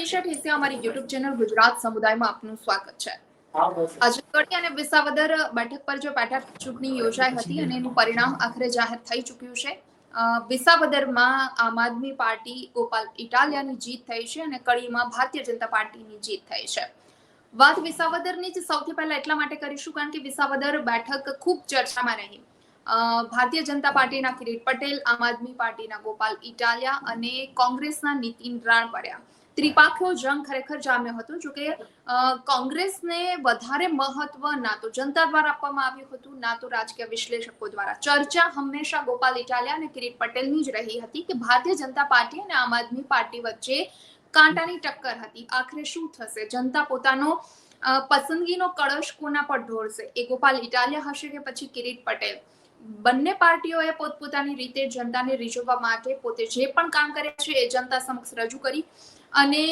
મનીષા ઠેસિયા અમારી YouTube channel Gujarat સમુદાયમાં આપનું સ્વાગત છે. આજે કડી અને વિસાવદર બેઠક પર જો પેટા ચૂંટણી યોજાઈ હતી અને એનું પરિણામ આખરે જાહેર થઈ ચૂક્યું છે વિસાવદરમાં આમ આદમી પાર્ટી ગોપાલ ઇટાલિયાની જીત થઈ છે અને કડીમાં ભારતીય જનતા પાર્ટીની જીત થઈ છે. વાત વિસાવદરની જ સૌથી પહેલા એટલા માટે કરીશું કારણ કે વિસાવદર બેઠક ખૂબ ચર્ચામાં રહી. ભારતીય જનતા પાર્ટીના કિરીટ પટેલ, આમ આદમી પાર્ટીના ગોપાલ ઇટાલિયા અને કોંગ્રેસના નીતિન રાણપડિયા ત્રિપાખીઓ જંગ ખરેખર જામ્યો હતો. જો કે કોંગ્રેસને વધારે મહત્વ ના તો જનતા દ્વારા આપવામાં આવ્યું હતું, ના તો રાજકીય વિશ્લેષકો દ્વારા. ચર્ચા હંમેશા ગોપાલ ઇટાલિયા અને કિરીટ પટેલની જ રહી હતી કે ભારતીય જનતા પાર્ટી અને આમ આદમી પાર્ટી વચ્ચે કાંટાની ટક્કર હતી. આખરે શું થશે? જનતા પોતાનો પસંદગીનો કળશ કોના પર ઢોળશે? એ ગોપાલ ઇટાલિયા હશે કે પછી કિરીટ પટેલ? બંને પાર્ટીઓએ પોતપોતાની રીતે જનતાને રીઝવવા માટે પોતે જે પણ કામ કરે છે એ જનતા સમક્ષ રજૂ કરી. અને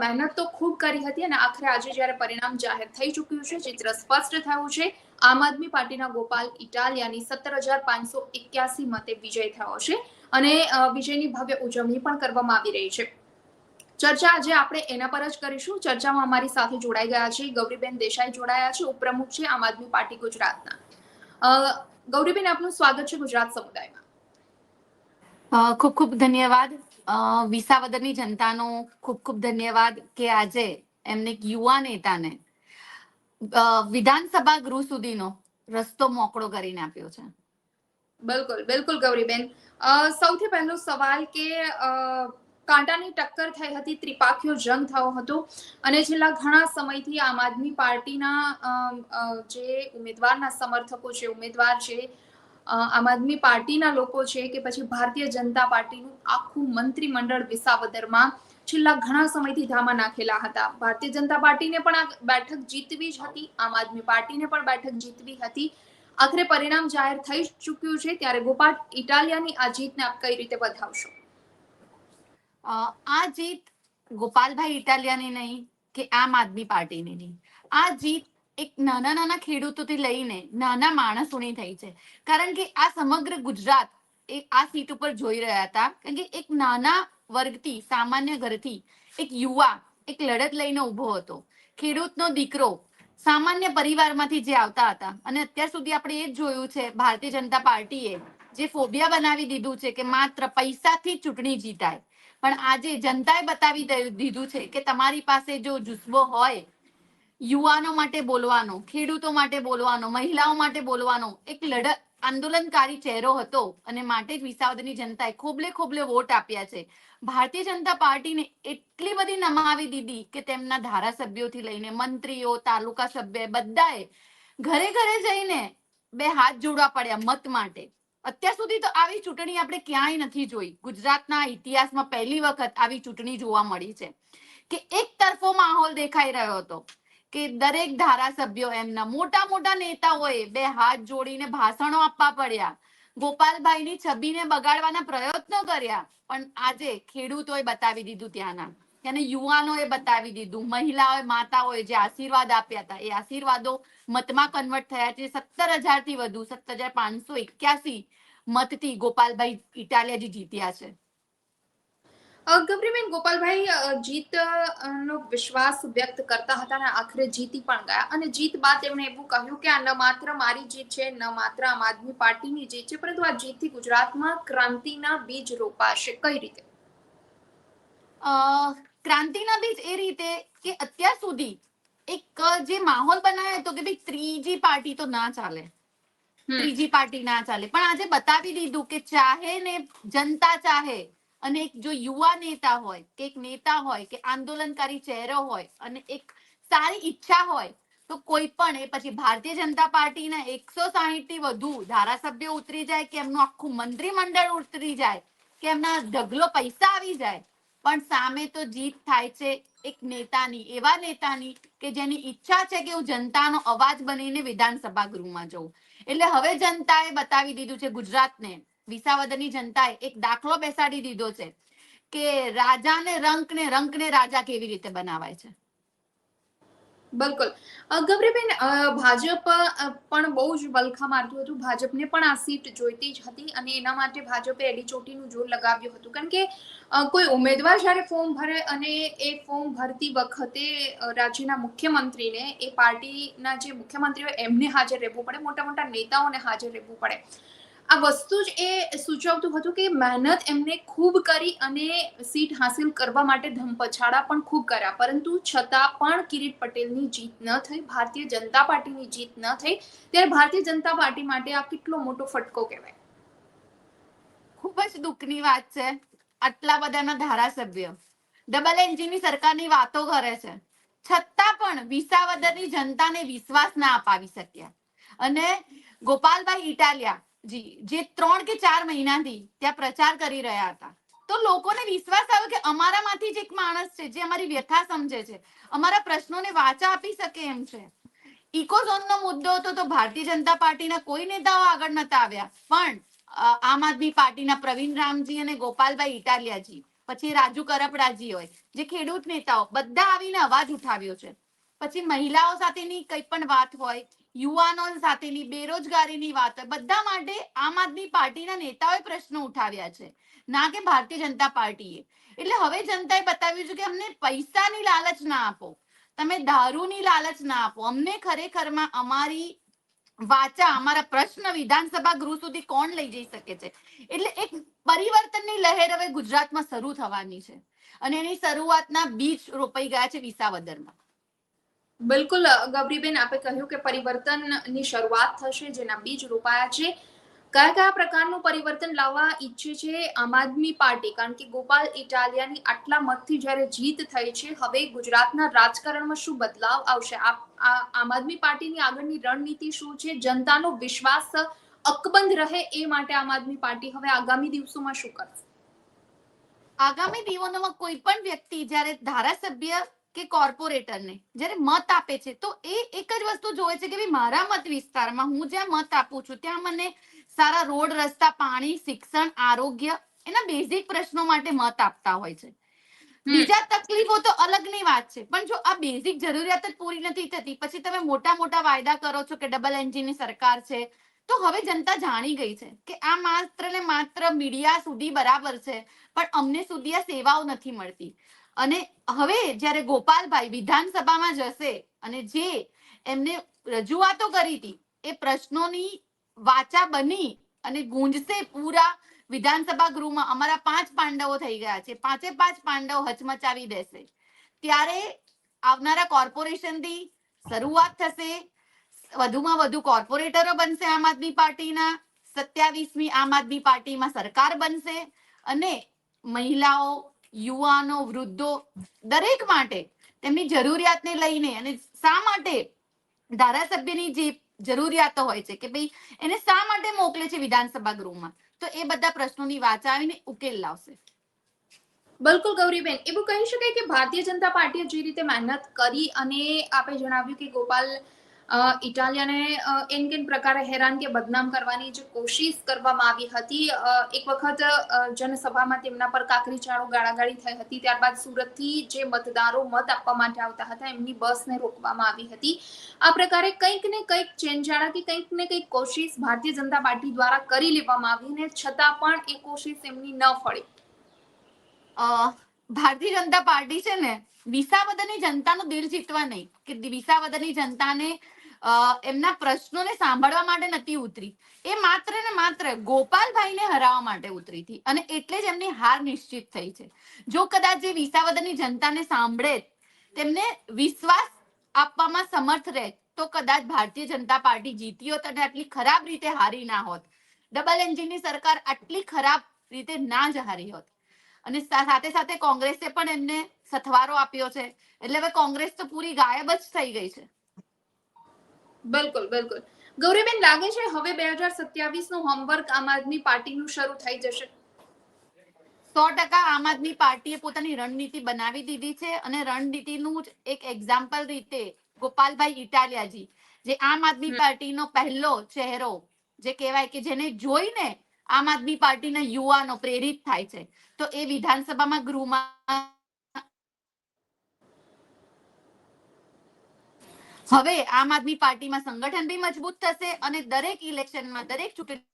મહેનત તો ખૂબ કરી હતી અને આખરે આજે જ્યારે પરિણામ જાહેર થઈ ચૂક્યું છે, ચિત્ર સ્પષ્ટ થયું છે, આમ આદમી પાર્ટીના ગોપાલ ઇટાલિયાની સત્તર હજાર પાંચસો એક્યાસી મતે વિજય થયો છે અને વિજયની ભવ્ય ઉજવણી પણ કરવામાં આવી રહી છે. ચર્ચા આજે આપણે એના પર જ કરીશું. ચર્ચામાં અમારી સાથે જોડાઈ ગયા છે, ગૌરીબેન દેસાઈ જોડાયા છે, ઉપપ્રમુખ છે આમ આદમી પાર્ટી ગુજરાતના. ગૌરીબેન, આપનું સ્વાગત છે ગુજરાત સમુદાયમાં. ખૂબ ખૂબ ધન્યવાદ. વિસાવદરની જનતાનો ખૂબ ખૂબ ધન્યવાદ કે આજે એમને યુવા નેતાને વિધાનસભા ગૃહ સુધીનો રસ્તો મોકળો કરીને આપ્યો છે. બિલકુલ બિલકુલ ગૌરીબેન. સૌથી પહેલો સવાલ કે કાંટાની ટક્કર થઈ હતી, ત્રિપાખીઓ જંગ થયો હતો અને છેલ્લા ઘણા સમયથી આમ આદમી પાર્ટીના જે ઉમેદવારના સમર્થકો છે, ઉમેદવાર છે આમ આદમી પાર્ટીના લોકો છે કે પછી ભારતીય જનતા પાર્ટીનું આખું મંત્રીમંડળ વિસાવદરમાં છેલ્લા ઘણા સમયથી ધામા નાખેલા હતા. ભારતીય જનતા પાર્ટીને પણ આ બેઠક જીતવી જ હતી. આમ આદમી પાર્ટીને પણ બેઠક જીતવી હતી. આખરે પરિણામ જાહેર થઈ ચૂક્યું છે. ત્યારે ગોપાલ, ઇટાલિયાની આ જીતને આપ કઈ રીતે વધાવશો આ જીત ગોપાલભાઈ ઇટાલિયાની નહીં કે આમ આદમી પાર્ટીની નહીં. આ જીત એક નાના નાના ખેડૂતોથી લઈને નાના માણસોની થઈ છે. કારણ કે આ સમગ્ર ગુજરાત આ સીટ ઉપર જોઈ રહ્યા હતા. કારણ કે એક નાના વર્ગથી, સામાન્ય ઘરથી, એક યુવા, એક લડત લઈને ઊભો હતો. ખેડૂતનો દીકરો સામાન્ય પરિવારમાંથી જે આવતા હતા. અને અત્યાર સુધી આપણે એ જ જોયું છે, ભારતીય જનતા પાર્ટીએ જે ફોબિયા બનાવી દીધું છે કે માત્ર પૈસાથી ચૂંટણી જીતાય. પણ આજે જનતાએ બતાવી દીધું છે કે તમારી પાસે જો જુસ્બો હોય યુવાનો માટે બોલવાનો, ખેડૂતો માટે બોલવાનો, મહિલાઓ માટે બોલવાનો એક લડત આંદોલનકારી ચહેરો હતો અને માટે જ વિસાવદરની જનતાએ ખોબલે ખોબલે વોટ આપ્યા છે. ભારતીય જનતા પાર્ટીને એટલી બધી નમાવી દીધી કે તેમના ધારાસભ્યોથી લઈને મંત્રીઓ, તાલુકા સભ્ય બધાએ ઘરે ઘરે જઈને બે હાથ જોડવા પડ્યા મત માટે. અત્યાર સુધી તો આવી ચૂંટણી આપણે ક્યાંય નથી જોઈ. ગુજરાતના ઇતિહાસમાં પહેલી વખત આવી ચૂંટણી જોવા મળી છે. કે એક તરફો માહોલ દેખાઈ રહ્યો હતો. કે દરેક ધારાસભ્યો એમના મોટા મોટા નેતાઓએ બે હાથ જોડીને ભાષણો આપવા પડ્યા. ગોપાલભાઈની છબીને બગાડવાના પ્રયત્નો કર્યા, પણ આજે ખેડૂતોએ બતાવી દીધું ત્યાંના. ત્યાંના યુવાનોએ બતાવી દીધું, મહિલાઓએ, માતાઓએ જે આશીર્વાદ આપ્યા હતા, એ આશીર્વાદો મતમાં કન્વર્ટ થયા છે. સત્તર હજારથી વધુ, સત્તર હજાર પાંચસો એક્યાસી મતથી ગોપાલભાઈ ઇટાલિયાજી જીત્યા છે. અ, ગૌરીબેન ગોપાલભાઈ જીત નો વિશ્વાસ વ્યક્ત કરતા હતા અને આખરે જીતી પણ ગયા. અને જીત બાદ તેમણે એવું કહ્યું કે આ ન માત્ર મારી જીત છે ન માત્ર આમ આદમી પાર્ટીની જીત છે પરંતુ આ જીતથી ગુજરાતમાં ક્રાંતિના બીજ રોપાશે. કઈ રીતે? અ, ક્રાંતિના બીજ એ રીતે કે અત્યાર સુધી એક જે માહોલ બનાવ્યો હતો કે ભાઈ ત્રીજી પાર્ટી તો ના ચાલે. ત્રીજી પાર્ટી ના ચાલે. પણ આજે બતાવી દીધું કે ચાહે ને જનતા ચાહે અને એક જો યુવા નેતા હોય, કે એક નેતા હોય, કે આંદોલનકારી ચહેરો હોય અને એક સારી ઈચ્છા હોય, તો કોઈ પણ એ પછી ભારતીય જનતા પાર્ટીના એકસો સાહીઠથી વધુ ધારાસભ્ય ઉતરી જાય, કે એમનું આખું મંત્રીમંડળ ઉતરી જાય, કે એમના ઢગલો પૈસા આવી જાય, પણ સામે તો જીત થાય છે એક નેતાની, એવા નેતાની કે જેની ઈચ્છા છે કે હું જનતાનો અવાજ બનીને વિધાનસભા ગૃહમાં જઉં. એટલે હવે જનતાએ બતાવી દીધું છે ગુજરાતને વિસાવદરની જનતાએ એક દાખલો બેસાડી દીધો છે કે રાજાને રંકને ને રંક ને રાજા કેવી રીતે બનાવાય છે. બિલકુલ. અ, ગૌરીબેન ભાજપ પણ બહુ જ વલખા મારતું હતું. ભાજપને પણ આ સીટ જોઈતી જ હતી અને એના માટે ભાજપે એડી ચોટીનું જોર લગાવ્યું હતું. કારણ કે કોઈ ઉમેદવાર જ્યારે ફોર્મ ભરે અને એ ફોર્મ ભરતી વખતે રાજ્યના મુખ્યમંત્રીને એ પાર્ટીના જે મુખ્યમંત્રી હોય એમને હાજર રહેવું પડે. મોટા મોટા નેતાઓને હાજર રહેવું પડે. આ વસ્તુ જ એ સૂચવતું હતું કે મહેનત એમને ખૂબ કરી અને સીટ હાંસિલ કરવા માટે ધમપછાડા પણ ખૂબ કર્યા. પરંતુ છતાં પણ કિરીટ પટેલની જીત ન થઈ, ભારતીય જનતા પાર્ટીની જીત ન થઈ. ત્યારે ભારતીય જનતા પાર્ટી માટે આ કેટલો મોટો ફટકો કહેવાય? ખૂબ જ દુઃખની વાત છે. આટલા બધાના ધારાસભ્ય. ડબલ એન્જિનની સરકારની વાતો કરે છે. છતાં પણ વિસાવદરની જનતાને વિશ્વાસ ના અપાવી શક્યા. અને ગોપાલભાઈ ઇટાલિયા જી, જે ત્રણ કે ચાર મહિનાથી ત્યાં પ્રચાર કરી રહ્યા હતા. તો લોકોને વિશ્વાસ આવ્યો કે અમારામાંથી જ એક માણસ છે જે અમારી વ્યથા સમજે છે. અમારા પ્રશ્નોને વાચા આપી શકે એમ છે. ઇકોઝોનનો મુદ્દો હતો તો ભારતીય જનતા પાર્ટીના કોઈ નેતાઓ આગળ નતા આવ્યા. પણ આમ આદમી પાર્ટીના પ્રવીણ રામજી અને ગોપાલભાઈ ઇટાલિયાજી, પછી રાજુ કરપડાજી હોય, જે ખેડૂત નેતાઓ, બધા આવીને અવાજ ઉઠાવ્યો છે. પછી મહિલાઓ સાથેની કઈ પણ વાત હોય યુવાનો સાથેની બેરોજગારીની વાત. હોય બધા માટે આમ આદમી પાર્ટીના નેતાઓએ પ્રશ્નો ઉઠાવ્યા છે. ના કે ભારતીય જનતા પાર્ટીએ. એટલે હવે જનતાએ બતાવ્યું છે કે અમને પૈસાની લાલચ ના આપો. તમે દારૂની લાલચ ના આપો. અમને ખરેખરમાં અમારી વાચા, અમારા પ્રશ્ન વિધાનસભા ગૃહ સુધી કોણ લઈ જઈ શકે છે? એટલે એક પરિવર્તનની લહેર હવે ગુજરાતમાં શરૂ થવાની છે. અને એની શરૂઆતના બીજ રોપાઈ ગયા છે વિસાવદરમાં. બિલકુલ ગૌરીબેન, આપે કહ્યું કે પરિવર્તનની શરૂઆત થશે, જેના બીજ રોપાયા છે. કયા કયા પ્રકારનું પરિવર્તન લાવવા ઈચ્છે છે આમ આદમી પાર્ટી? કારણ કે ગોપાલ ઇટાલિયાની આટલા મતથી જ્યારે જીત થઈ છે, હવે ગુજરાતના રાજકારણમાં શું બદલાવ આવશે? આ, આમ આદમી પાર્ટીની આગળની રણનીતિ શું છે? જનતાનો વિશ્વાસ અકબંધ રહે એ માટે આમ આદમી પાર્ટી હવે આગામી દિવસોમાં શું કરશે? આગામી દિવસોમાં કોઈ પણ વ્યક્તિ જ્યારે ધારાસભ્ય કે કોર્પોરેટરને જ્યારે મત આપે છે તો એ એક જ વસ્તુ જોવે છે કે ભાઈ મારા મત વિસ્તારમાં હું જ્યાં મત આપું છું ત્યાં મને સારા રોડ રસ્તા પાણી શિક્ષણ આરોગ્ય એના બેઝિક પ્રશ્નો માટે મત આપતા હોય છે. બીજા તકલીફો તો અલગની વાત છે પણ જો આ બેઝિક જરૂરિયાત જ પૂરી નથી થતી પછી તમે મોટા મોટા વાયદા કરો છો કે ડબલ એન્જિનની સરકાર છે તો હવે જનતા જાણી ગઈ છે કે આ માત્ર ને માત્ર મીડિયા સુધી બરાબર છે પણ અમને સુધી આ સેવાઓ નથી મળતી. અને હવે જ્યારે ગોપાલભાઈ વિધાનસભામાં જશે અને જે એમને રજૂઆતો કરી હતી, એ પ્રશ્નોની વાચા બની અને ગુંજશે પૂરા વિધાનસભા ગૃહમાં. અમારા પાંચ પાંડવો થઈ ગયા છે. પાંચે પાંચ પાંડવો હચમચાવી દેશે. ત્યારે આવનારા કોર્પોરેશનથી શરૂઆત થશે. વધુમાં વધુ કોર્પોરેટરો બનશે આમ આદમી પાર્ટીના. સત્યાવીસમી આમ આદમી પાર્ટીમાં સરકાર બનશે અને મહિલાઓ યુવાનો, વૃદ્ધો, દરેક માટે તેમની જરૂરિયાતને લઈને અને શા માટે ધારાસભ્યની જે જરૂરિયાતો હોય છે કે ભાઈ એને શા માટે મોકલે છે વિધાનસભા ગૃહમાં? તો એ બધા પ્રશ્નોની વાંચાવીને ઉકેલ લાવશે. બિલકુલ ગૌરીબેન, એવું કહી શકાય કે ભારતીય જનતા પાર્ટીએ જે રીતે મહેનત કરી અને આપે જણાવ્યું કે ગોપાલ ઇટાલિયાને એન કેન પ્રકારે હેરાન કે બદનામ કરવાની જે કોશિશ કરવામાં આવી હતી એક વખત જનસભામાં તેમના પર કાકરી ચાળો ગાળાગાળી થઈ હતી, ત્યારબાદ સુરતથી જે મતદારો મત આપવા માટે આવતા હતા, એમની બસને રોકવામાં આવી હતી. આ પ્રકારે કંઈક ને કંઈક ચેનજાળા કે કંઈક ને કંઈક કોશિશ ભારતીય જનતા પાર્ટી દ્વારા કરી લેવામાં આવી ને છતાં પણ એ કોશિશ એમની ન ફળી. ભારતીય જનતા પાર્ટી છે ને વિસાવદરની જનતાનું દિલ જીતવા નહીં. કે વિસાવદરની જનતાને એમના પ્રશ્નોને સાંભળવા માટે નથી ઉતરી. એ માત્ર ને માત્ર ગોપાલભાઈને હરાવવા માટે ઉતરી હતી. અને એટલે જ એમની હાર નિશ્ચિત થઈ છે. જો કદાચ જે વિસાવદરની જનતાને સાંભળે, તેમને વિશ્વાસ આપવામાં સમર્થ રહે, તો કદાચ ભારતીય જનતા પાર્ટી જીતી હોત અને આટલી ખરાબ રીતે હારી ના હોત. ડબલ એન્જિનની સરકાર આટલી ખરાબ રીતે ના જ હારી હોત. અને સાથે સાથે કોંગ્રેસે પણ એમને સથવારો આપ્યો છે. એટલે હવે કોંગ્રેસ તો પૂરી ગાયબ જ થઈ ગઈ છે. બિલકુલ બિલકુલ. ગૌરીબેન લાગે છે હવે બે હજાર સત્યાવીસનું હોમવર્ક આમ આદમી પાર્ટીનું શરૂ થઈ જશે? સો ટકા આમ આદમી પાર્ટીએ પોતાની રણનીતિ બનાવી દીધી છે અને રણનીતિનું જ એક એક્ઝામ્પલ રીતે ગોપાલભાઈ ઇટાલિયાજી જે આમ આદમી. પાર્ટીનો પહેલો ચહેરો જે કહેવાય કે જેને જોઈને આમ આદમી પાર્ટીના યુવાનો પ્રેરિત થાય છે. તો એ વિધાનસભામાં ગૃહમાં હવે આમ આદમી પાર્ટીમાં સંગઠન બી મજબૂત થશે અને દરેક ઇલેક્શનમાં દરેક ચૂંટણીમાં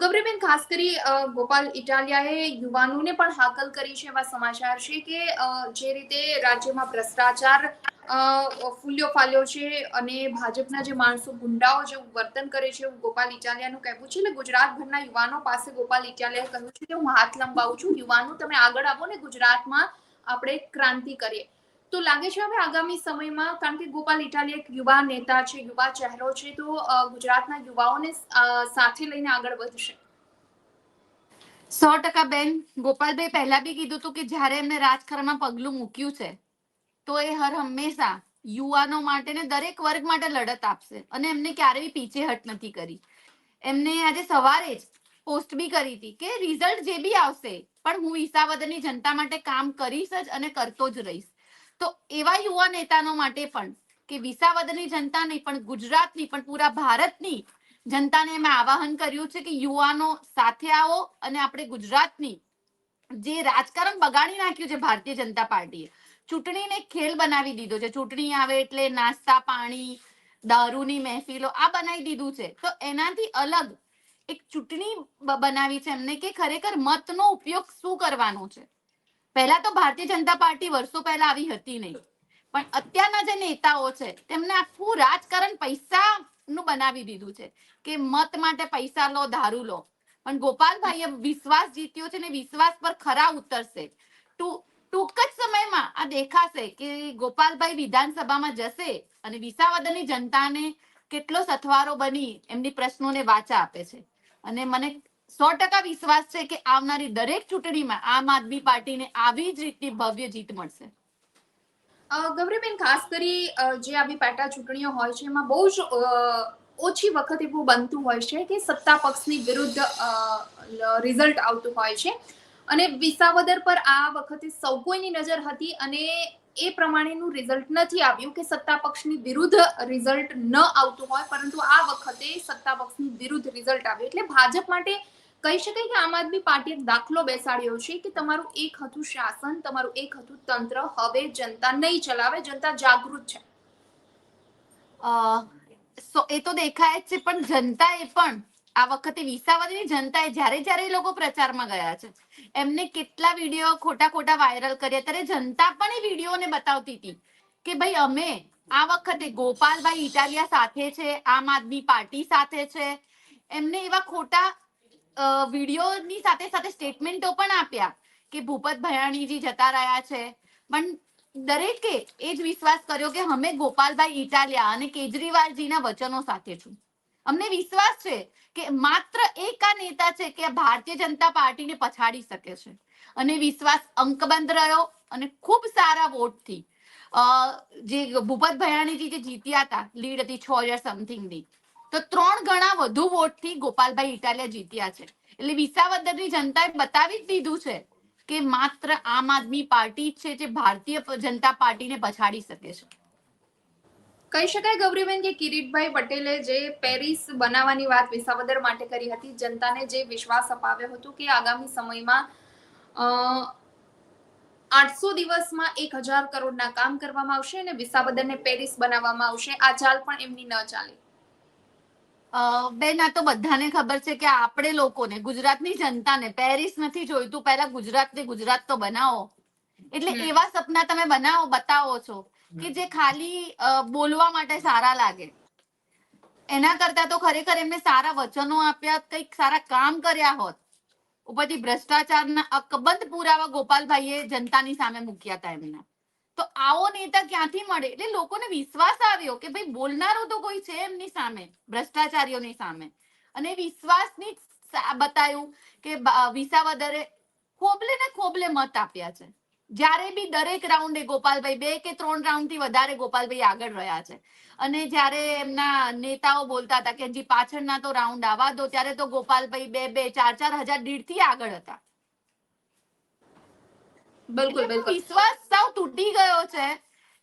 ગૌરીબેન, ખાસ કરી ગોપાલ ઇટાલિયાએ યુવાનોને પણ હાકલ કરી છે એવા સમાચાર છે કે જે રીતે રાજ્યમાં ભ્રષ્ટાચાર ફૂલ્યો ફાલ્યો છે અને ભાજપના જે માણસો ગુંડાઓ જેવું વર્તન કરે છે ગોપાલ ઇટાલિયાનું કહેવું છે ને, ગુજરાતભરના યુવાનો પાસે ગોપાલ ઇટાલિયાએ કહ્યું છે કે હું હાથ લંબાવું છું, યુવાનો તમે આગળ આવો ને, ગુજરાતમાં આપણે ક્રાંતિ કરીએ. તો લાગે છે હવે આગામી સમયમાં, કારણ કે ગોપાલ ઇટાલિયા એક યુવા નેતા છે, યુવા ચહેરો છે, તો ગુજરાતના યુવાઓને સાથે લઈને આગળ વધશે. સો ટકા બેન, ગોપાલભાઈ પહેલા બી કીધું હતું કે જ્યારે એમને રાજકારણમાં પગલું મૂક્યું છે તો એ હર હંમેશા યુવાનો માટે ને દરેક વર્ગ માટે લડત આપશે. અને એમને ક્યારેય પીછેહટ નથી કરી. એમને આજે સવારે જ પોસ્ટ બી કરી હતી કે રિઝલ્ટ જે બી આવશે, પણ હું વિસાવદરની જનતા માટે કામ કરીશ જ અને કરતો જ રહીશ. તો એવા યુવા નેતાનો માટે પણ કે વિસાવદરની જનતા નહીં, પણ ગુજરાતની, પણ પૂરા ભારતની જનતાને મેં આવાહન કર્યું છે કે યુવાનો સાથે આવો અને આપણે ગુજરાતની જે રાજકારણ બગાડી નાખ્યું છે ભારતીય જનતા પાર્ટીએ ચૂંટણીને ખેલ બનાવી દીધો છે. ચૂંટણી આવે એટલે નાસ્તા, પાણી, દારૂની મહેફિલો આ બનાવી દીધું છે. તો એનાથી અલગ એક ચૂંટણી બનાવી છે એમને કે ખરેખર મતનો ઉપયોગ શું કરવાનો છે? પહેલા તો ભારતીય જનતા પાર્ટી વર્ષો પહેલા આવી હતી નહીં. પણ અત્યારના જે નેતાઓ છે, તેમને આખું રાજકારણ પૈસા નું બનાવી દીધું છે કે મત માટે પૈસા લો, દારૂ લો. પણ ગોપાલભાઈએ વિશ્વાસ જીત્યો છે ને વિશ્વાસ પર ખરા ઉતરશે. ટૂ- ટૂંક જ સમયમાં આ દેખાશે કે ગોપાલભાઈ વિધાનસભામાં જશે અને વિસાવદરની જનતાને કેટલો સથવારો બની એમની પ્રશ્નોને વાચા આપે છે. અને મને સો ટકા વિશ્વાસ છે કે આવનારી દરેક ચૂંટણીમાં આમ આદમી પાર્ટીને આવી જ રીતની ભવ્ય જીત મળશે. ગૌરીબેન, ખાસ કરી જે આવી પેટા ચૂંટણીઓ હોય છે, એમાં બહુ જ ઓછી વખત એવું બનતું હોય છે કે સત્તા પક્ષની વિરુદ્ધ રિઝલ્ટ આવતું હોય છે. અને વિસાવદર પર આ વખતે સૌ કોઈની નજર હતી અને એ પ્રમાણેનું રિઝલ્ટ નથી આવ્યું કે સત્તા પક્ષની વિરુદ્ધ રિઝલ્ટ ન આવતું હોય, પરંતુ આ વખતે સત્તા પક્ષની વિરુદ્ધ રિઝલ્ટ આવ્યું. એટલે ભાજપ માટે કહી શકાય કે આમ આદમી પાર્ટીએ દાખલો બેસાડ્યો છે કે તમારું એક હતું શાસન, તમારું એક હતું તંત્ર, હવે જનતા નહીં ચલાવે, જનતા જાગૃત છે. એ તો દેખાય છે, પણ જનતાએ પણ આ વખતે વિસાવદરની જનતાએ જ્યારે જ્યારે એ લોકો પ્રચારમાં ગયા છે, એમને કેટલા વીડિયો ખોટા ખોટા વાયરલ કર્યા. ત્યારે જનતા પણ એ વિડીયોને બતાવતી હતી કે ભાઈ અમે આ વખતે ગોપાલભાઈ ઇટાલિયા સાથે છે, આમ આદમી પાર્ટી સાથે છે. એમને એવા ખોટા વિડીયોની સાથે સાથે સ્ટેટમેન્ટો પણ આપ્યા કે ભૂપત ભયાણીજી જતા રહ્યા છે. પણ દરેકે એ જ વિશ્વાસ કર્યો કે અમે ગોપાલભાઈ ઇટાલિયા અને કેજરીવાલજીના વચનો સાથે છું. અમને વિશ્વાસ છે કે માત્ર એક આ નેતા છે કે ભારતીય જનતા પાર્ટીને પછાડી શકે છે. અને વિશ્વાસ અંકબંધ રહ્યો અને ખૂબ સારા વોટથી. જે ભૂપત ભયાણીજી જે જીત્યા હતા, લીડ હતી છ હજાર સમથિંગની. તો ત્રણ ગણા વધુ વોટથી ગોપાલભાઈ ઇટાલિયા જીત્યા છે. એટલે વિસાવદરની જનતાએ બતાવી જ દીધું છે કે માત્ર આમ આદમી પાર્ટી છે જે ભારતીય જનતા પાર્ટીને પછાડી શકે છે. કહી શકાય ગૌરીબેન કે કિરીટભાઈ પટેલે જે પેરિસ બનાવવાની વાત વિસાવદર માટે કરી હતી જનતાને જે વિશ્વાસ અપાવ્યો હતો કે આગામી સમયમાં આઠસો દિવસમાં એક હજાર કરોડના કામ કરવામાં આવશે અને વિસાવદરને પેરિસ બનાવવામાં આવશે. આ ચાલ પણ એમની ન ચાલે. બેન આ તો બધાને ખબર છે કે આપણે લોકોને ગુજરાતની જનતાને પેરિસ નથી જોઈતું. પહેલા ગુજરાતને ગુજરાત તો બનાવો. એટલે એવા સપના તમે બનાવો બતાવો છો. કે જે ખાલી બોલવા માટે સારા લાગે. એના કરતા તો ખરેખર એમને સારા વચનો આપ્યા, કંઈક સારા કામ કર્યા હોત. ઉપરથી ભ્રષ્ટાચારના અકબંધ પુરાવા ગોપાલભાઈએ જનતાની સામે મૂક્યા હતા એમના. તો આવો નેતા ક્યાંથી મળે? એટલે લોકોને વિશ્વાસ આવ્યો કે ભાઈ બોલનારો તો કોઈ છે એમની સામે, ભ્રષ્ટાચારીઓની સામે. અને વિશ્વાસની બતાવ્યું કે વિસાવદરે ખોબલે ને ખોબલે મત આપ્યા છે. જ્યારે બી દરેક રાઉન્ડે ગોપાલભાઈ બે કે ત્રણ રાઉન્ડથી વધારે ગોપાલભાઈ આગળ રહ્યા છે. અને જ્યારે એમના નેતાઓ બોલતા હતા કે હજી પાછળના તો રાઉન્ડ આવા દો ત્યારે તો ગોપાલભાઈ બે બે ચાર ચાર હજાર દીઢથી આગળ હતા. બિલકુલ બિલકુલ. વિશ્વાસ સાવ તૂટી ગયો છે.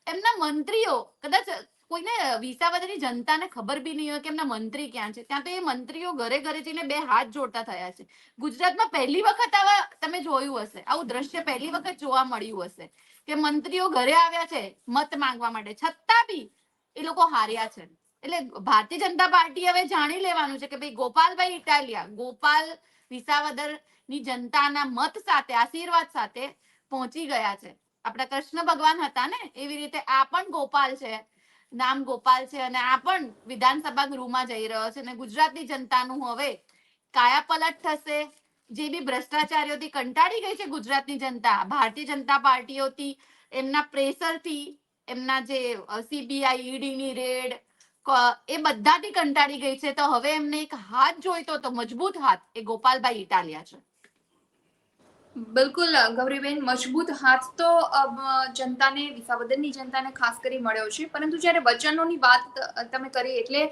એમના મંત્રીઓ કદાચ કોઈને વિસાવદરની જનતાને ખબર બી નહીં હોય કે એમના મંત્રી ક્યાં છે. ત્યાં તો એ મંત્રીઓ ઘરે ઘરે જઈને બે હાથ જોડતા થયા છે. ગુજરાતમાં પહેલી વખત આવા તમે જોયું હશે. આવું દ્રશ્ય પહેલી વખત જોવા મળ્યું હશે કે મંત્રીઓ ઘરે આવ્યા છે મત માંગવા માટે. છતાં બી એ લોકો હાર્યા છે. એટલે ભારતીય જનતા પાર્ટી હવે જાણી લેવાનું છે કે ભાઈ ગોપાલભાઈ ઇટાલિયા, ગોપાલ વિસાવદરની જનતાના મત સાથે, આશીર્વાદ સાથે પહોંચી ગયા છે. આપણા કૃષ્ણ ભગવાન હતા ને એવી રીતે આ પણ ગોપાલ છે. નામ ગોપાલ છે અને આ પણ વિધાનસભા ગૃહમાં જઈ રહ્યો છે અને ગુજરાતની જનતાનું હવે કાયાપલટ થશે, જે બી ભ્રષ્ટાચારીઓથી કંટાળી ગઈ છે ગુજરાતની જનતા. ભારતીય જનતા પાર્ટીઓથી એમના પ્રેશરથી એમના જે સીબીઆઈ ઈડીની રેડ એ બધાથી કંટાળી ગઈ છે. તો હવે એમને એક હાથ જોઈતો તો મજબૂત હાથ એ ગોપાલભાઈ ઇટાલિયા છે. બિલકુલ ગૌરીબેન, મજબૂત હાથ તો જનતાને, વિસાવદનની જનતાને ખાસ કરી મળ્યો છે. પરંતુ જ્યારે વચનોની વાત તમે કરી એટલે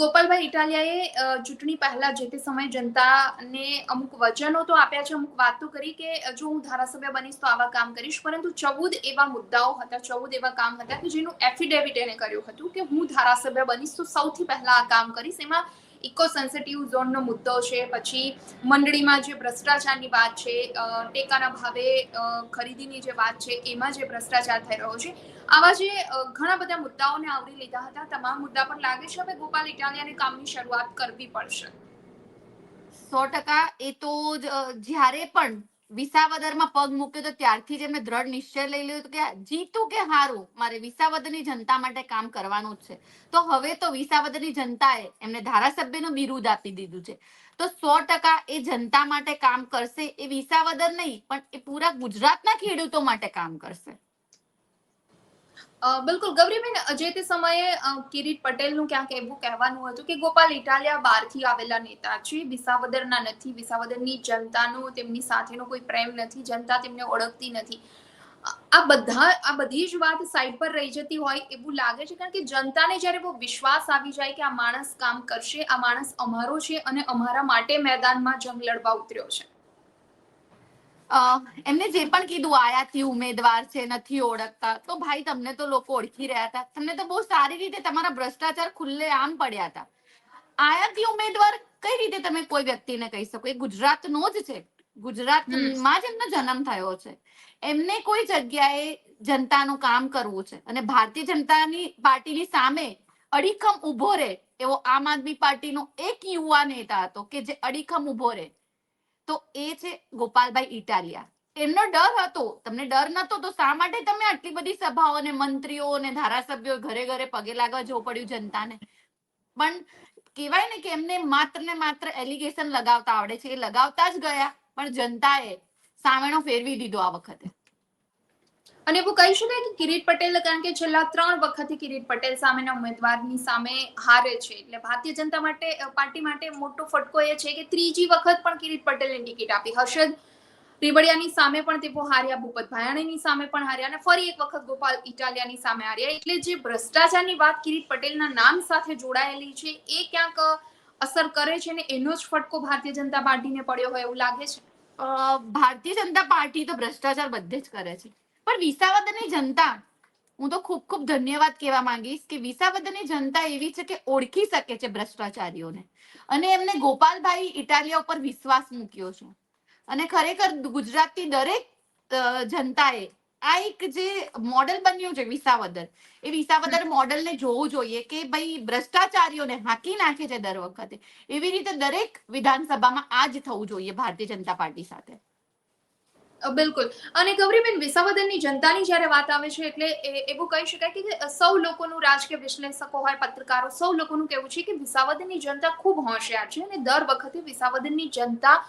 ગોપાલભાઈ ઇટાલિયાએ ચૂંટણી પહેલા જે તે સમયે જનતાને અમુક વચનો તો આપ્યા છે, અમુક વાતો કરી કે જો હું ધારાસભ્ય બનીશ તો આવા કામ કરીશ. પરંતુ ચૌદ એવા મુદ્દાઓ હતા, ચૌદ એવા કામ હતા કે જેનું એફિડેવિટ એને કર્યું હતું કે હું ધારાસભ્ય બનીશ તો સૌથી પહેલા આ કામ કરીશ. એમાં ઇકો સેન્સિટિવ ઝોનનો મુદ્દો છે. પછી મંડળીમાં જે ભ્રષ્ટાચારની વાત છે ટેકાના ભાવે ખરીદીની જે વાત છે, એમાં જે ભ્રષ્ટાચાર થઈ રહ્યો છે. આવા જે ઘણા બધા મુદ્દાઓને આવરી લીધા હતા. તમામ મુદ્દા પર લાગે છે હવે ગોપાલ ઇટાલિયાને કામની શરૂઆત કરવી પડશે? સો ટકા એ તો જ્યારે પણ વિસાવદરમાં પગ મૂક્યો તો ત્યારથી જ એમને દ્રઢ નિશ્ચય લઈ લીધો કે જીતું કે હારું, મારે વિસાવદરની જનતા માટે કામ કરવાનું જ છે. તો હવે તો વિસાવદરની જનતાએ એમને ધારાસભ્યનું બિરુદ આપી દીધું છે. તો સો ટકા એ જનતા માટે કામ કરશે એ વિસાવદર નહીં, પણ એ પૂરા ગુજરાતના ખેડૂતો માટે કામ કરશે. બિલકુલ. ગૌરીબેન જે તે સમયે કિરીટ પટેલનું ક્યાંક એવું કહેવાનું હતું કે ગોપાલ ઇટાલિયા બહારથી આવેલા નેતા છે વિસાવદરના નથી. વિસાવદરની જનતાનો, તેમની સાથેનો કોઈ પ્રેમ નથી. જનતા તેમને ઓળખતી નથી. આ બધા, આ બધી જ વાત સાઈડ પર રહી જતી હોય એવું લાગે છે કારણ કે જનતાને જ્યારે બહુ વિશ્વાસ આવી જાય કે આ માણસ કામ કરશે, આ માણસ અમારો છે અને અમારા માટે મેદાનમાં જંગ લડવા ઉતર્યો છે. એમને જે પણ કીધું, આયાથી ઉમેદવાર છે, નથી ઓળખતા. તો ભાઈ, તમને તો લોકો ઓળખી રહ્યા હતા. તમને તો બહુ સારી રીતે તમારા ભ્રષ્ટાચાર ખુલ્લે આમ પડ્યા હતા. આયાથી ઉમેદવાર કઈ રીતે તમે કોઈ વ્યક્તિને કહી શકો? એ ગુજરાતનો જ છે. ગુજરાતમાં જ એમનો જન્મ થયો છે. એમને કોઈ જગ્યાએ જનતાનું કામ કરવું છે. અને ભારતીય જનતાની પાર્ટીની સામે અડીખમ ઊભો રહે એવો આમ આદમી પાર્ટીનો એક યુવા નેતા હતો કે જે અડીખમ ઊભો રહે. તો એ છે ગોપાલભાઈ ઇટાલિયા. એમનો ડર હતો. તમને ડર નતો, તો શા માટે તમે આટલી બધી સભાઓ અને મંત્રીઓ અને ધારાસભ્યો ઘરે ઘરે પગે લાગવા જવું પડ્યું જનતાને? પણ કહેવાય ને કે એમને માત્ર ને માત્ર એલિગેશન લગાવતા આવડે છે. એ લગાવતા જ ગયા, પણ જનતાએ સામેનો ફેરવી દીધો આ વખતે. અને એવું કહી શકાય કે કિરીટ પટેલ, કારણ કે છેલ્લા ત્રણ વખતથી કિરીટ પટેલ સામેના ઉમેદવારની સામે હારે છે. એટલે ભારતીય જનતા માટે પાર્ટી માટે મોટો ફટકો એ છે કે ત્રીજી વખત પણ કિરીટ પટેલને ટિકિટ આપી હર્ષદ રેવડિયાની સામે પણ તેઓ હાર્યા, ભૂપત ભાયાણીની સામે પણ હાર્યા અને ફરી એક વખત ગોપાલ ઇટાલિયાની સામે હાર્યા. એટલે જે ભ્રષ્ટાચારની વાત કિરીટ પટેલના નામ સાથે જોડાયેલી છે, એ ક્યાંક અસર કરે છે ને એનો જ ફટકો ભારતીય જનતા પાર્ટીને પડ્યો હોય એવું લાગે છે? ભારતીય જનતા પાર્ટી તો ભ્રષ્ટાચાર બધે જ કરે છે. પણ વિસાવદરની જનતા હું તો ખૂબ ખૂબ ધન્યવાદ કહેવા માંગીશ કે વિસાવદરની જનતા એવી છે કે ઓળખી શકે છે ભ્રષ્ટાચારીઓને. અને એમને ગોપાલભાઈ ઇટાલિયા ઉપર વિશ્વાસ મૂક્યો છે. અને ખરેખર ગુજરાતની દરેક જનતાએ આ એક જે મોડલ બન્યું છે વિસાવદર એ વિસાવદર મોડેલને જોવું જોઈએ કે ભાઈ ભ્રષ્ટાચારીઓને હાંકી નાખે છે દર વખતે. એવી રીતે દરેક વિધાનસભામાં આ જ થવું જોઈએ ભારતીય જનતા પાર્ટી સાથે. બિલકુલ. અને ગૌરીબેન, વિસાવદનની જનતાની જ્યારે વાત આવે છે, એટલે એ- એવું કહી શકાય કે સૌ લોકોનું રાજકીય વિશ્લેષકો હોય, પત્રકારો, સૌ લોકોનું કહેવું છે કે વિસાવદનની જનતા ખૂબ હોશિયાર છે અને દર વખતે વિસાવદનની જનતા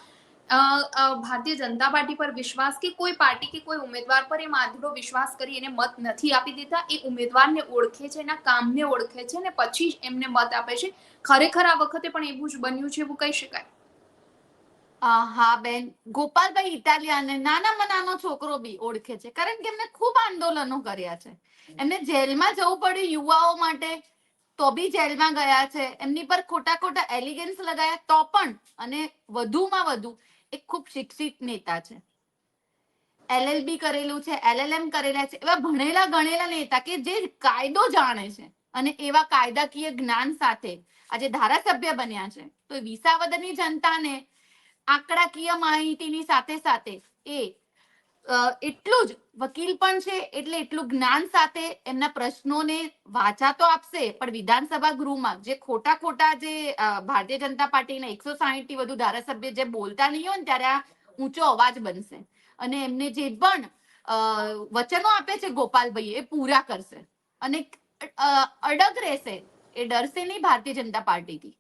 ભારતીય જનતા પાર્ટી પર વિશ્વાસ કે કોઈ પાર્ટી કે કોઈ ઉમેદવાર પર એમ આંધળો વિશ્વાસ કરી એને મત નથી આપી દેતા, એ ઉમેદવારને ઓળખે છે, એના કામને ઓળખે છે અને પછી જ એમને મત આપે છે. ખરેખર આ વખતે પણ એવું જ બન્યું છે એવું કહી શકાય. હા બેન. ગોપાલભાઈ ઇટાલિયાને નાનામાં નાનો છોકરો બી ઓળખે છે. કારણ કે એમને ખૂબ આંદોલનો કર્યા છે. એમને જેલમાં જવું પડ્યું યુવાઓ માટે, તો બી જેલમાં ગયા છે. એમની પર ખોટા ખોટા એલિગન્સ લગાયા તો પણ, અને વધુમાં વધુ એક ખૂબ શિક્ષિત નેતા છે. એલએલબી કરેલું છે એલએલએમ કરેલા છે, એવા ભણેલા ગણેલા નેતા કે જે કાયદો જાણે છે. અને એવા કાયદાકીય જ્ઞાન સાથે આજે ધારાસભ્ય બન્યા છે. તો વિસાવદરની જનતાને આંકડાકીય માહિતીની સાથે સાથે એ એટલું જ વકીલ પણ છે એટલે એટલું જ્ઞાન સાથે એમના પ્રશ્નોને વાચા તો આપશે, પણ વિધાનસભા ગૃહમાં જે ખોટા ખોટા જે ભારતીય જનતા પાર્ટીના એકસો સાહીઠ વધુ ધારાસભ્ય જે બોલતા નહીં હોય ને ત્યારે આ ઊંચો અવાજ બનશે. અને એમને જે પણ વચનો આપે છે ગોપાલભાઈ એ પૂરા કરશે. અને અડગ રહેશે. એ ડરશે નહીં ભારતીય જનતા પાર્ટીથી.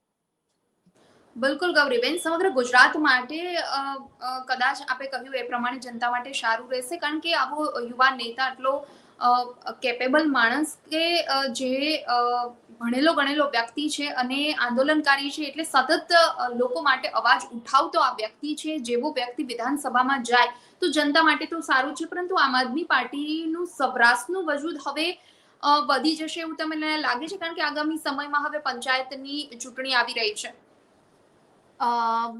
બિલકુલ ગૌરીબેન સમગ્ર ગુજરાત માટે કદાચ આપે કહ્યું એ પ્રમાણે જનતા માટે સારું રહેશે, કારણ કે આવો યુવા નેતા આટલો કેપેબલ માણસ કે જે ભણેલો ગણેલો વ્યક્તિ છે અને આંદોલનકારી છે એટલે સતત લોકો માટે અવાજ ઉઠાવતો આ વ્યક્તિ છે, જેવો વ્યક્તિ વિધાનસભામાં જાય, તો જનતા માટે તો સારું છે, પરંતુ આમ આદમી પાર્ટીનું સૌરાષ્ટ્રનું વજૂદ હવે વધી જશે એવું તમને લાગે છે? કારણ કે આગામી સમયમાં હવે પંચાયતની ચૂંટણી આવી રહી છે.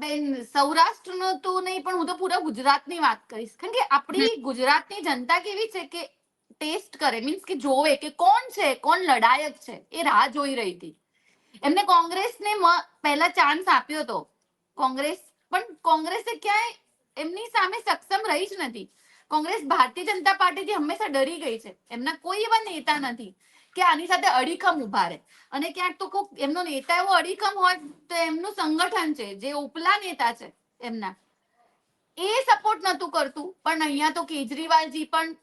બેન સૌરાષ્ટ્રનો તો નહીં પણ હું તો પૂરા ગુજરાતની વાત કરીશ. કારણ કે આપણી ગુજરાતની જનતા કેવી છે કે ટેસ્ટ કરે. મીન્સ કે જોવે કે કોણ છે કોણ લડાયક છે એ રાહ જોઈ રહી હતી. એમને કોંગ્રેસને પહેલા ચાન્સ આપ્યો હતો કોંગ્રેસ પણ કોંગ્રેસે ક્યાંય એમની સામે સક્ષમ રહી જ નથી. કોંગ્રેસ ભારતીય જનતા પાર્ટીથી હંમેશા ડરી ગઈ છે. એમના કોઈ એવા નેતા નથી. કે આની સાથે અડીખમ ઊભા રહે. અને ક્યાંક તો કોઈ એમનો નેતા એવો અડીખમ હોય તો એમનું સંગઠન છે, જે ઉપલા નેતા છે એમના. એ સપોર્ટ નતું કરતું, પણ અહીંયા તો કેજરીવાલજી પણ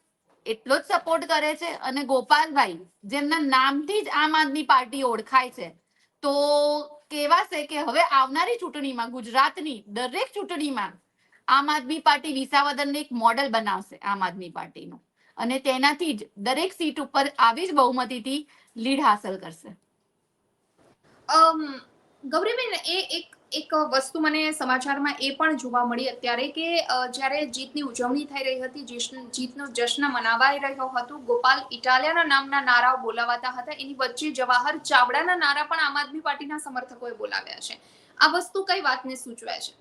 એટલો જ સપોર્ટ કરે છે અને ગોપાલભાઈ, જેમના નામથી જ આમ આદમી પાર્ટી ઓળખાય છે, તો કહેવાશે કે હવે આવનારી ચૂંટણીમાં, ગુજરાતની દરેક ચૂંટણીમાં આમ આદમી પાર્ટી વિસાવદરને એક મોડેલ બનાવશે, આમ આદમી પાર્ટીનું. અને તેનાથી જ દરેક સીટ ઉપર આવી જ બહુમતીથી લીડ હાંસલ કરશે. ગૌરીબેન એ એક એક વસ્તુ મને સમાચારમાં એ પણ જોવા મળી અત્યારે કે જ્યારે જીતની ઉજવણી થઈ રહી હતી જીતનો જશ્ન મનાવાઈ રહ્યો હતો ગોપાલ ઇટાલિયાના નામના નારાઓ બોલાવાતા હતા એની વચ્ચે જવાહર ચાવડાના નારા પણ આમ આદમી પાર્ટીના સમર્થકોએ બોલાવ્યા છે. આ વસ્તુ કઈ વાતને સૂચવે છે?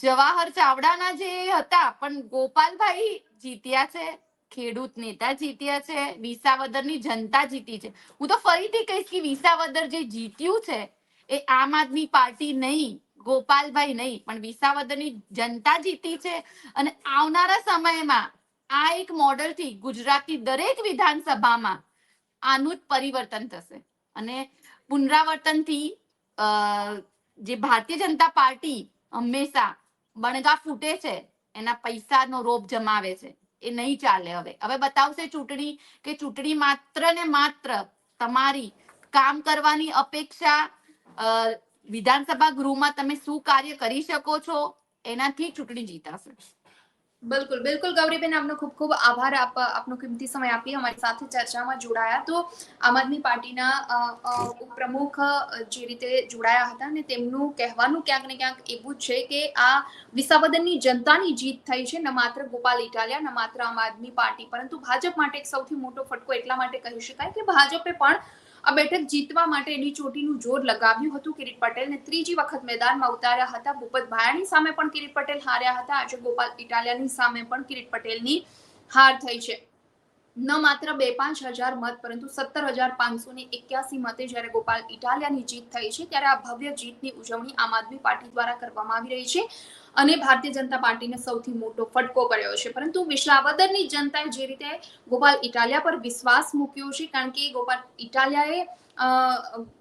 જવાહર ચાવડાના જે હતા પણ ગોપાલભાઈ જીત્યા છે, ખેડૂત નેતા જીત્યા છે, વિસાવદરની જનતા જીતી છે. હું તો ફરીથી કહીશ કે વિસાવદર જે જીત્યું છે, એ આમ આદમી પાર્ટી નહીં, ગોપાલભાઈ નહીં, પણ વિસાવદરની જનતા જીતી છે અને આવનારા સમયમાં આ એક મોડલથી ગુજરાતની દરેક વિધાનસભામાં આનું જ પરિવર્તન થશે. અને પુનરાવર્તનથી જે ભારતીય જનતા પાર્ટી હંમેશા બણગા ફૂટે છે એના પૈસાનો રોપ જમાવે છે. એ નહીં ચાલે હવે. હવે બતાવશે ચૂંટણી કે ચૂંટણી માત્ર ને માત્ર તમારી કામ કરવાની અપેક્ષા વિધાનસભા ગૃહમાં તમે શું કાર્ય કરી શકો છો, એનાથી ચૂંટણી જીતાશે. બિલકુલ બિલકુલ ગૌરીબેન આપનો ખૂબ ખૂબ આભાર આપ આપનો કિંમતી સમય આપી અમારી સાથે ચર્ચામાં જોડાયા તો આમ આદમી પાર્ટીના ઉપપ્રમુખ જે રીતે જોડાયા હતા અને તેમનું કહેવાનું ક્યાંક ને ક્યાંક એવું છે કે આ વિસાવદનની જનતાની જીત થઈ છે ન માત્ર ગોપાલ ઇટાલિયા ન માત્ર આમ આદમી પાર્ટી પરંતુ ભાજપ માટે એક સૌથી મોટો ફટકો એટલા માટે કહી શકાય કે ભાજપે પણ આ બેઠક જીતવા માટે એની ચોટીનું જોર લગાવ્યું હતું. કિરીટ પટેલને ત્રીજી વખત મેદાનમાં ઉતાર્યા હતા. ભૂપત ભાયાની સામે પણ કિરીટ પટેલ હાર્યા હતા. આજે ગોપાલ ઇટાલિયાની સામે પણ કિરીટ પટેલની હાર થઈ છે. ન માત્ર બે પાંચ હજાર મત, પરંતુ સત્તર હજાર પાંચસો ને એક્યાસી મતે જ્યારે ગોપાલ ઇટાલિયાની જીત થઈ છે, ત્યારે આ ભવ્ય જીતની ઉજવણી આમ આદમી પાર્ટી દ્વારા કરવામાં આવી રહી છે. અને ભારતીય જનતા પાર્ટીને સૌથી મોટો ફટકો પડ્યો છે. પરંતુ વિશ્વાવદરની જનતાએ જે રીતે ગોપાલ ઇટાલિયા પર વિશ્વાસ મૂક્યો છે, કારણ કે ગોપાલ ઇટાલિયાએ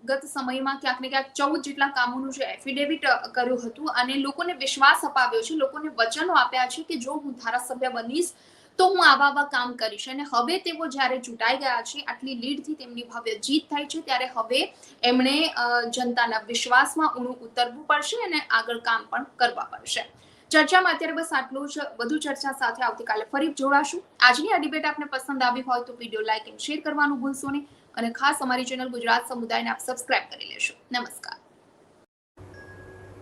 ગત સમયમાં ક્યાંક ને ક્યાંક ચૌદ જેટલા કામોનું જે એફિડેવિટ કર્યું હતું અને લોકોને વિશ્વાસ અપાવ્યો છે, લોકોને વચનો આપ્યા છે કે જો હું ધારાસભ્ય બનીશ તો હું આવા આવા કામ કરીશ. અને હવે તેઓ જ્યારે ચૂંટાઈ ગયા છે, આટલી લીડથી તેમની ભવ્ય જીત થાય છે, ત્યારે હવે એમણે જનતાના વિશ્વાસમાં ઊણું ઉતરવું પડશે અને આગળ કામ પણ કરવા પડશે. ચર્ચામાં અત્યારે બસ આટલું જ. વધુ ચર્ચા સાથે આવતીકાલે ફરી જોડાશું. આજની આ ડિબેટ આપને પસંદ આવી હોય તો વીડિયો લાઇક એન્ડ શેર કરવાનું ભૂલશો નહીં. અને ખાસ અમારી ચેનલ ગુજરાત સમુદાયને આપ સબસ્ક્રાઇબ કરી લેશો. નમસ્કાર.